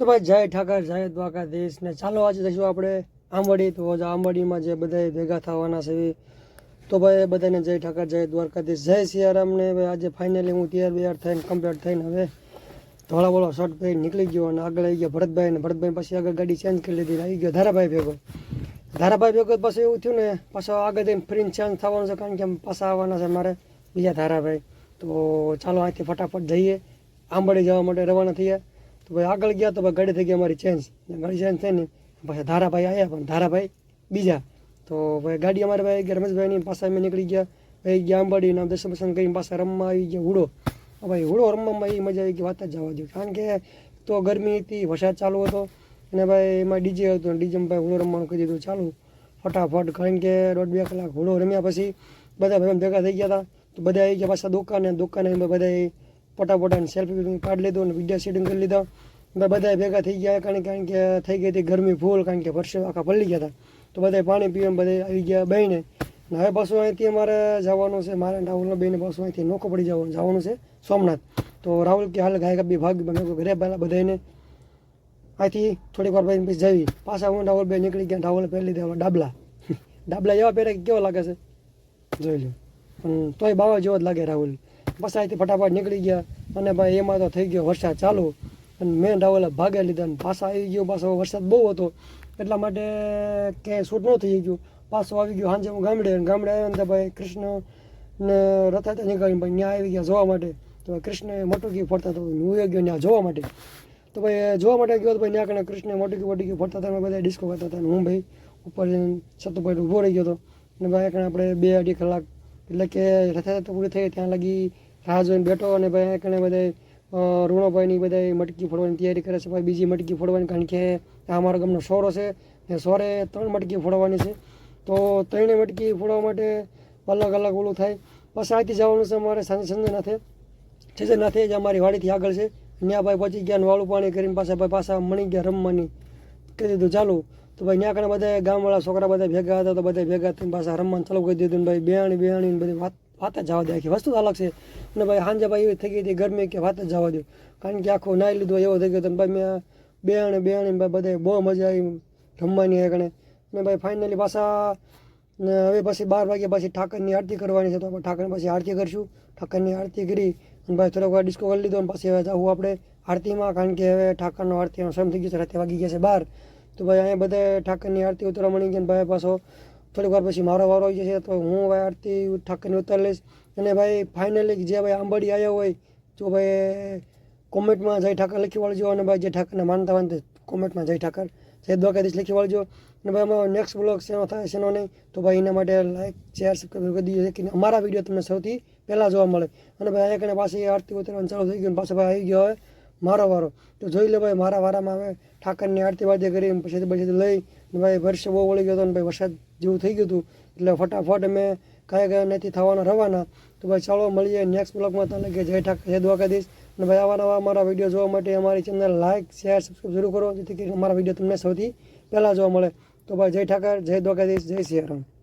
તો ભાઈ જય ઠાકર, જય દ્વારકાધીશ. ને ચાલો આજે જઈશું આપણે આંબડી તો આંબડીમાં જે બધા ભેગા થવાના છે. તો ભાઈ બધાને જય ઠાકર, જય દ્વારકાધીશ. જય સિયારામ ને ભાઈ આજે ફાઇનલી હું તૈયાર બિયાર થઈને કમ્પ્લીટ થઈને હવે ધોળા બોળો શર્ટ પહેરી નીકળી ગયો અને આગળ આવી ગયો ભરતભાઈ ને. ભરતભાઈ પછી આગળ ગાડી ચેન્જ કરી લીધી આવી ગયો ધારાભાઈ ભેગો. ધારાભાઈ ભેગો પછી એવું થયું ને, પાછો આગળ જઈને ફ્રીન ચેન્જ થવાનું છે કારણ કે પાછા આવવાના છે મારે બીજા ધારાભાઈ. તો ચાલો અહીંથી ફટાફટ જઈએ. આંબડી જવા માટે રવાના થયા. તો ભાઈ આગળ ગયા તો ભાઈ ગાડી થઈ ગઈ અમારી ચેન્જ ગાડી ચેન્જ થઈ ને પછી ધારાભાઈ આવ્યા પણ ધારાભાઈ બીજા. તો ભાઈ ગાડી અમારે ભાઈ ગયા રમેશભાઈની પાસે અમે નીકળી ગયા. ભાઈ ગયા અંબાડી નામ દર્શન બર્શન કરીને પાસે રમવા આવી ગયા હુડો. ભાઈ હુડો રમવામાં એ મજા આવી ગઈ, વાત જ જવા દો કારણ કે તો ગરમી હતી, વરસાદ ચાલુ હતો. અને ભાઈ એમાં ડીજે હતું ડીજેમાં ભાઈ હુડો રમવાનું કહી દીધું, ચાલુ. ફટાફટ કારણ કે દોઢ બે કલાક હુડો રમ્યા પછી બધા ભાઈ ભેગા થઈ ગયા હતા. તો બધા આવી ગયા પાછા દુકાને દુકાને બધા પોટાપોટા સેલ્ફી પાડી લીધો અને વીડિયો શૂટિંગ કરી લીધા. બધા ભેગા થઈ ગયા, કારણ કારણ કે થઈ ગઈ હતી ગરમી ફૂલ કારણ કે વર્ષે આખા પલળી ગયા હતા. તો બધા પાણી પીવા બધા આવી ગયા બહેને. હવે પાછું અહીંથી અમારે જવાનું છે, મારે રાહુલનો બેને પાછું અહીંથી નોખો પડી જવાનું જવાનું છે, સોમનાથ. તો રાહુલ કે હાલ ગાયક બી ભાગ કીધું ઘરે પહેલાં બધાને અહીંથી થોડીક વાર પછી જવી. પાછા હું રાહુલ બે નીકળી ગયા રાહુલ પહેરી લીધા ડાબલા. ડાબલા એવા પહેરે કે કેવો લાગે છે? જોઈ લો પણ તોય બાવા જેવો જ લાગે રાહુલ બસ ફટાફટ નીકળી ગયા. અને ભાઈ એમાં તો થઈ ગયો વરસાદ ચાલુ. અને મેં ડાવલા ભાગે લીધા અને પાછા આવી ગયો. પાછો વરસાદ બહુ હતો. એટલા માટે ક્યાંય શૂટ ન થઈ ગયું. પાછો આવી ગયો સાંજે હું ગામડે. ગામડે આવ્યો ને ભાઈ કૃષ્ણ ને રથાતા નીકળીને ભાઈ ત્યાં આવી ગયા જોવા માટે. તો કૃષ્ણ મોટુકી ફરતા તો હું ગયો ત્યાં જોવા માટે. તો ભાઈ જોવા માટે ગયો તો ભાઈ ત્યાં કણે કૃષ્ણ મોટુકી મોટુકી ફરતા હતા. બધા ડિસ્કો કરતા હતા. હું ભાઈ ઉપર જઈને છતુભાઈ ઊભો રહી ગયો હતો અને ભાઈ આપણે બે અઢી કલાક એટલે કે રથયાત્રા પૂરી થઈ ત્યાં લગી રાહ જોઈને બેઠો અને ભાઈ કણે બધા ઋણોભાઈની બધા મટકી ફોડવાની તૈયારી કરે છે. ભાઈ બીજી મટકી ફોડવાની, કારણ કે આ અમારા ગામનો સોરો છે. ને સોરે ત્રણ મટકી ફોડવાની છે. તો ત્રણે મટકી ફોડવા માટે અલગ અલગ ઓલું થાય. પછી અહીંથી જવાનું છે અમારે સાંજે સંજયનાથે સંજયનાથે જ અમારી વાડીથી આગળ છે. ત્યાં ભાઈ પહોંચી ગયા વાળું પાણી કરીને પાછા ભાઈ પાછા મણી ગયા રમવાની. કહી દીધું ચાલુ. તો ભાઈ ત્યાં કણે બધા ગામવાળા છોકરા બધા ભેગા હતા તો બધા ભેગા થઈને પાછા રમવાનું ચાલુ કરી દીધું ભાઈ બેણ બેણી બધી વાત વાત જ જવા દે આખી વસ્તુ અલગ છે. અને ભાઈ સાંજે ભાઈ એવી થઈ ગઈ હતી ગરમી કે વાત જ જવા દો. કારણ કે આખો નાઈ લીધો એવો થઈ ગયો હતો ભાઈ મેં બેણ બેણી ભાઈ બધા બહુ મજા આવી રમવાની કણે. અને ભાઈ ફાઇનલી પાછા, ને હવે પછી બાર વાગ્યા પછી ઠાકરની આરતી કરવાની છે તો આપણે ઠાકરની પછી આરતી કરશું. ઠાકરની આરતી કરી અને ભાઈ થોડોક વાર ડિસ્કો કરી લીધો અને પછી હવે જવું આપણે આરતીમાં. કારણ કે હવે ઠાકરનો આરતીનો સમય થઈ ગયો છે, રાતે વાગી ગયા છે બાર. તો ભાઈ અહીંયા બધા ઠાકરની આરતી ઉતરવા મળી ગયા ભાઈ પાછો થોડીક વાર પછી મારો વારો આવી જશે તો હું ભાઈ આરતી ઠાકરની ઉતારી લઈશ. અને ભાઈ ફાઇનલી જે ભાઈ આંબાડી આવ્યા હોય તો ભાઈ કોમેન્ટમાં જય ઠાકર લખી વાળજો અને ભાઈ જે ઠાકરને માનતા હોય ને તે કોમેન્ટમાં જય ઠાકર. જય દ્વારકાધીશ લખી વાળજો. અને ભાઈ અમારો નેક્સ્ટ બ્લોગ શેનો થાય શેનો નહીં, તો ભાઈ એના માટે લાઈક શેર સબસ્ક્રાઈબ કરી દીધું કે અમારા વીડિયો તમને સૌથી પહેલાં જોવા મળે. અને ભાઈ અહીંયા કને પાછી આરતી ઉતરવાનું ચાલુ થઈ ગયું પાછો ભાઈ આવી ગયો હવે. મારો વારો. તો જોઈ લે ભાઈ, મારા વારામાં અમે ઠાકરની આરતી વારતી કરી પછી પછી લઈ ભાઈ વર્ષે બહુ વળી ગયો હતો ને ભાઈ વરસાદ જેવું થઈ ગયું હતું. એટલે ફટાફટ અમે કાંઈ કયા નથી થવાના રવાના. તો ભાઈ ચાલો મળીએ નેક્સ્ટ બ્લોગમાં તમને કે જય ઠાકર, જય દ્વારકાધીશ. અને ભાઈ આવા નવા અમારા વીડિયો જોવા માટે અમારી ચેનલ લાઇક શેર સબસ્ક્રાઈબ જરૂર કરો. જેથી કરીને અમારા વીડિયો તમને સૌથી પહેલાં જોવા મળે. તો ભાઈ જય ઠાકર, જય દ્વારકાધીશ, જય સિયારામ